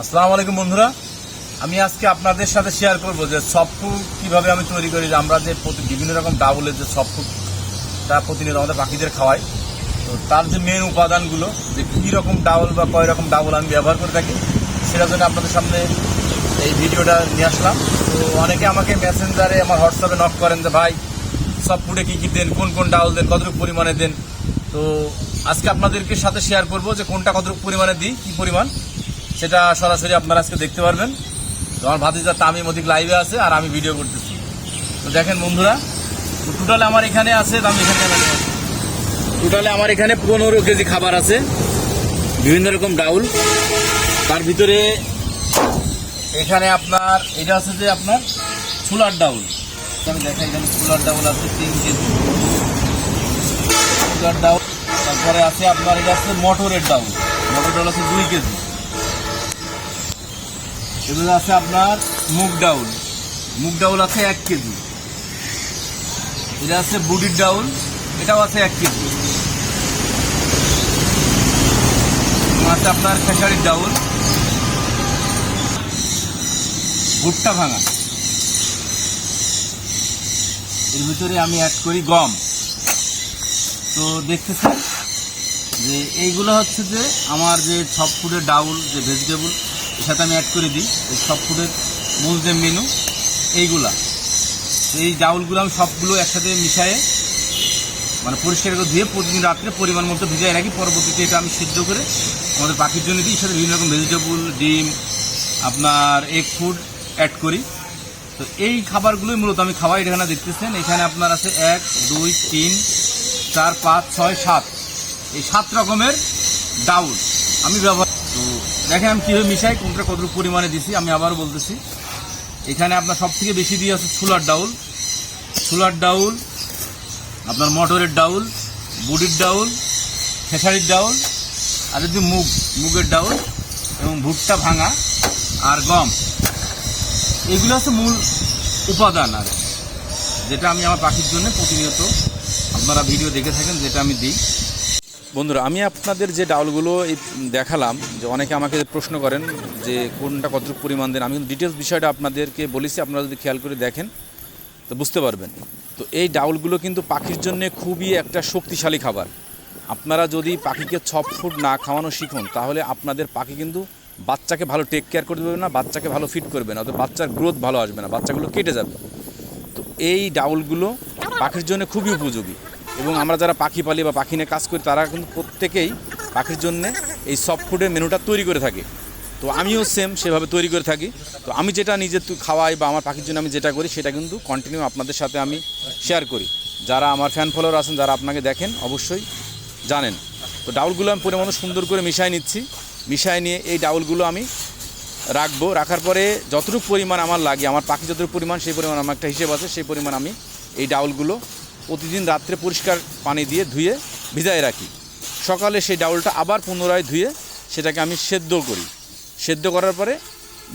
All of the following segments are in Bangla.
আসসালামু আলাইকুম বন্ধুরা। আমি আজকে আপনাদের সাথে শেয়ার করব যে সফট ফুড কীভাবে আমি তৈরি করি, যে আমরা যে বিভিন্ন রকম ডাবলের যে সফট ফুড তা প্রতিনিয়ত আমাদের পাখিদের খাওয়াই। তো তার যে মেন উপাদানগুলো, যে কী রকম ডাবল বা কয় রকম ডাবল আমি ব্যবহার করে থাকি সেটার জন্য আপনাদের সামনে এই ভিডিওটা নিয়ে আসলাম। তো অনেকে আমাকে মেসেঞ্জারে আমার হোয়াটসঅ্যাপে নক করেন যে, ভাই সব ফুডে কী কী দেন? কোন কোন ডাউল দেন? কতটুকু পরিমাণে দেন? তো আজকে আপনাদেরকে সাথে শেয়ার করব যে কোনটা কতটুকু পরিমাণে দিই, কী পরিমাণ, সেটা সরাসরি আপনারা আজকে দেখতে পারবেন। আমার ভাতিজা তামিম অধিক লাইভে আছে আর আমি ভিডিও করতেছি। তো দেখেন বন্ধুরা টোটালে আমার এখানে আছে আমি এখানে টোটালে আমার এখানে পনেরো কেজি খাবার আছে, বিভিন্ন রকম ডাউল। তার ভিতরে এখানে আপনার, এটা আছে যে আপনার ছোলার ডাউল। আমি দেখাই, এখানে ছোলার ডাউল আছে তিন কেজি। ছোলার ডাউল তারপরে আছে আপনার এটা মটরের ডাউল। মটর ডাউল আছে দুই কেজি। এগুলো আছে আপনার মুগ ডাউল। মুগ ডাউল আছে এক কেজি। এটা আছে বুডির ডাউল, এটাও আছে এক কেজি। আছে আপনার খেসারির ডাউল। ভুট্টা ভাঙা। এর ভিতরে আমি অ্যাড করি গম। তো দেখতেছেন যে এইগুলো হচ্ছে যে আমার যে সব ফুডের ডাউল, যে ভেজিটেবল সাথে আমি অ্যাড করে দিই। এই সব ফুডের মূল যে মেনু এইগুলা। এই ডাউলগুলো আমি সবগুলো একসাথে মিশায়ে মানে পরিষ্কার করে ধুয়ে প্রতিদিন রাত্রে পরিমাণ মতো ভিজাই রাখি। পরবর্তীতে এটা আমি সিদ্ধ করে আমাদের পাখির জন্য দিই। সাথে বিভিন্ন রকম ভেজিটেবল ডিম, আপনার এগ ফুড অ্যাড করি। তো এই খাবারগুলোই মূলত আমি খাওয়াই। এখানে দেখতেছেন, এখানে আপনার আছে এক, দুই, তিন, চার, পাঁচ, ছয়, সাত। এই সাত রকমের ডাউল। আমি ব্যবহার তো দেখেন আমি কীভাবে মিশাই, কোনটা কতটুকু পরিমাণে দিছি, আমি আবারও বলতেছি। এখানে আপনার সব থেকে বেশি দিয়ে আছে ছোলার ডাউল। ছোলার ডাউল, আপনার মটরের ডাউল, বুডির ডাউল, খেসারির ডাউল, আর যদি মুগ, মুগের ডাউল এবং ভুট্টা ভাঙা আর গম। এগুলো হচ্ছে মূল উপাদান আর যেটা আমি আমার পাখির জন্য প্রতিনিয়ত আপনারা ভিডিও দেখে থাকেন, যেটা আমি দিই। বন্ধুরা, আমি আপনাদের যে ডাউলগুলো এই দেখালাম, যে অনেকে আমাকে প্রশ্ন করেন যে কোনটা কতটুকু পরিমাণ দেন, আমি ডিটেলস বিষয়টা আপনাদেরকে বলেছি, আপনারা যদি খেয়াল করে দেখেন, তো বুঝতে পারবেন। তো এই ডাউলগুলো কিন্তু পাখির জন্য খুবই একটা শক্তিশালী খাবার। আপনারা যদি পাখিকে ছপ ফুড না খাওয়ানো শিখুন, তাহলে আপনাদের পাখি কিন্তু বাচ্চাকে ভালো টেক কেয়ার করতে পারবে না, বাচ্চাকে ভালো ফিট করবে না অথবা বাচ্চার গ্রোথ ভালো আসবে না, বাচ্চাগুলো কেটে যাবে। তো এই ডাউলগুলো পাখির জন্য খুবই উপযোগী। এবং আমরা যারা পাখি পালি বা পাখি নিয়ে কাজ করি, তারা কিন্তু প্রত্যেকেই পাখির জন্যে এই সফট ফুডের মেনুটা তৈরি করে থাকে। তো আমিও সেম সেভাবে তৈরি করে থাকি। তো আমি যেটা নিজে খাওয়াই বা আমার পাখির জন্য আমি যেটা করি, সেটা কিন্তু কন্টিনিউ আপনাদের সাথে আমি শেয়ার করি। যারা আমার ফ্যান ফলোয়ার আছেন, যারা আপনাকে দেখেন, অবশ্যই জানেন। তো ডাউলগুলো আমি পরিমাণ সুন্দর করে মিশাই নিচ্ছি। মিশাই নিয়ে এই ডাউলগুলো আমি রাখব। রাখার পরে যতটুকু পরিমাণ আমার লাগে, আমার পাখি যতটুকু পরিমাণ, সেই পরিমাণ আমার একটা হিসেব আছে, সেই পরিমাণ আমি এই ডাউলগুলো প্রতিদিন রাত্রে পরিষ্কার পানি দিয়ে ধুয়ে ভিজায় রাখি। সকালে সেই ডাউলটা আবার পুনরায় ধুয়ে সেটাকে আমি সেদ্ধ করি। সেদ্ধ করার পরে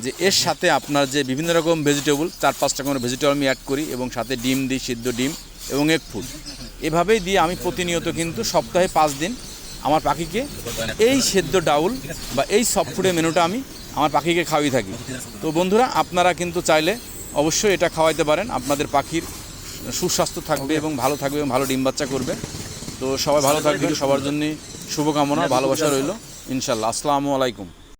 যে এর সাথে আপনার যে বিভিন্ন রকম ভেজিটেবল চার পাঁচটা করে ভেজিটেবল আমি অ্যাড করি এবং সাথে ডিম দিই, সিদ্ধ ডিম এবং এক ফুড এভাবেই দিয়ে আমি প্রতিনিয়ত কিন্তু সপ্তাহে পাঁচ দিন আমার পাখিকে এই সেদ্ধ ডাউল বা এই সফট ফুডের মেনুটা আমি আমার পাখিকে খাওয়াই থাকি। তো বন্ধুরা, আপনারা কিন্তু চাইলে অবশ্যই এটা খাওয়াইতে পারেন। আপনাদের পাখির সুস্বাস্থ্য থাকবে এবং ভালো থাকবে এবং ভালো ডিম বাচ্চা করবে। তো সবাই ভালো থাকবে সবার জন্য শুভকামনা ভালোবাসা রইল। ইনশাল্লাহ আসসালামু আলাইকুম।